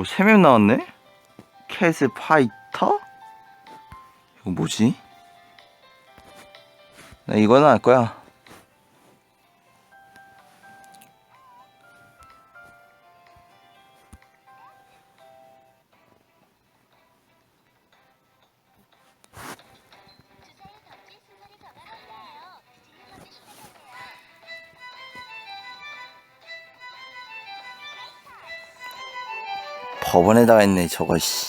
오, 3명 나왔네? 캐스 파이터? 이거 뭐지? 나 이거는 알 거야. 법원에다가 있네, 저거, 씨.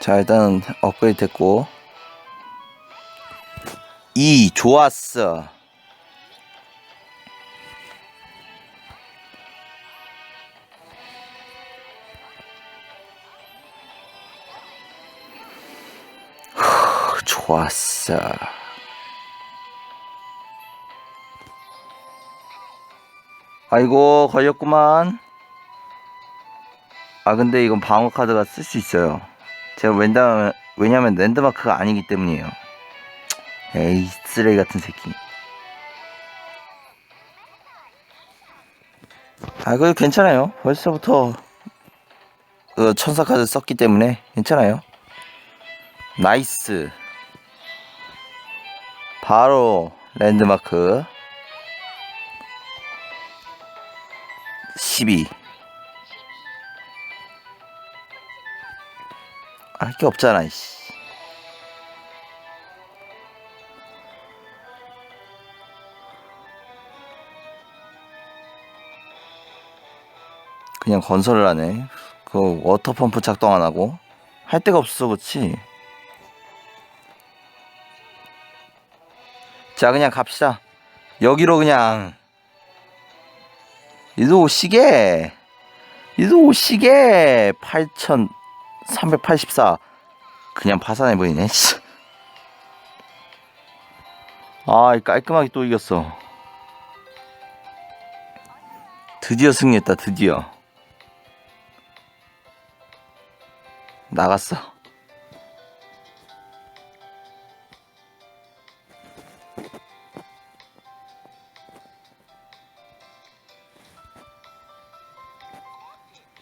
자, 일단 업그레이드 됐고. 이, 좋았어. 좋았어. 아이고, 걸렸구만. 아, 근데 이건 방어 카드가 쓸 수 있어요. 제가 왠다, 왜냐면 랜드마크가 아니기 때문이에요. 에이, 쓰레기 같은 새끼. 아, 그래도 괜찮아요. 벌써부터, 그, 천사 카드 썼기 때문에 괜찮아요. 나이스. 바로, 랜드마크. 12. 할 게 없잖아, 이씨. 그냥 건설을 하네. 그 워터펌프 작동 안 하고 할 데가 없어서 그렇 자, 그냥 갑시다. 여기로 그냥 이도 오시게 이도 오시게 8,384 그냥 파산해 버리네. 씨. 아, 깔끔하게 또 이겼어. 드디어 승리했다. 드디어. 나갔어.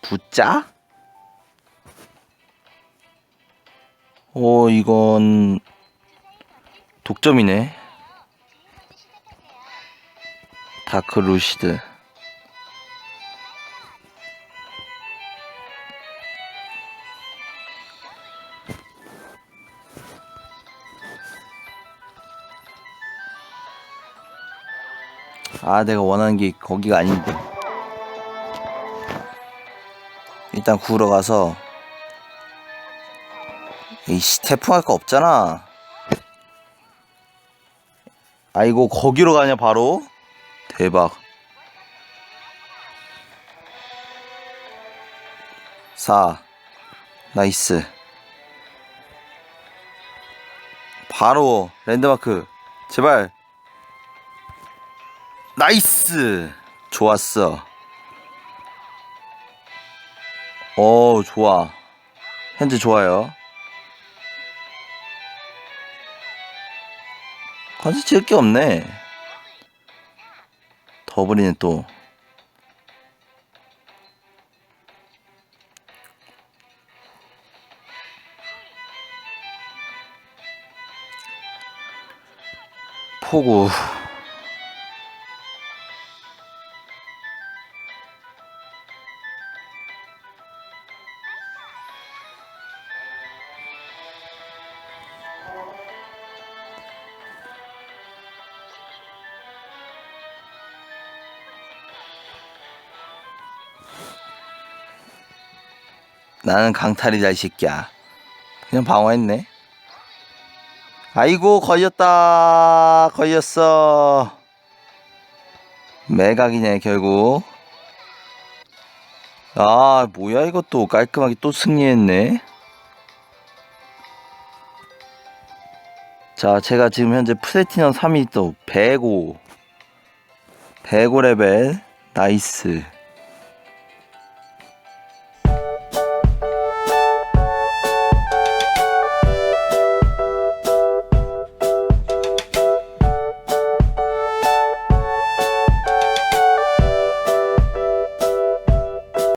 붙자? 오, 이건 독점이네. 다크 루시드. 아, 내가 원하는 게 거기가 아닌데. 일단 구우러 가서 이씨 태풍할 거 없잖아. 아이고 거기로 가냐 바로? 대박. 4 나이스. 바로 랜드마크 제발 나이스 좋았어 오 좋아. 현재 좋아요. 컨셉 지을 게 없네. 더블이네 또. 포구 나는 강탈이다 이 새끼야. 그냥 방어했네. 아이고 걸렸다. 걸렸어. 매각이네 결국. 아 뭐야 이것도 깔끔하게 또 승리했네. 자 제가 지금 현재 플래티넘 3위 또 105 105 레벨. 나이스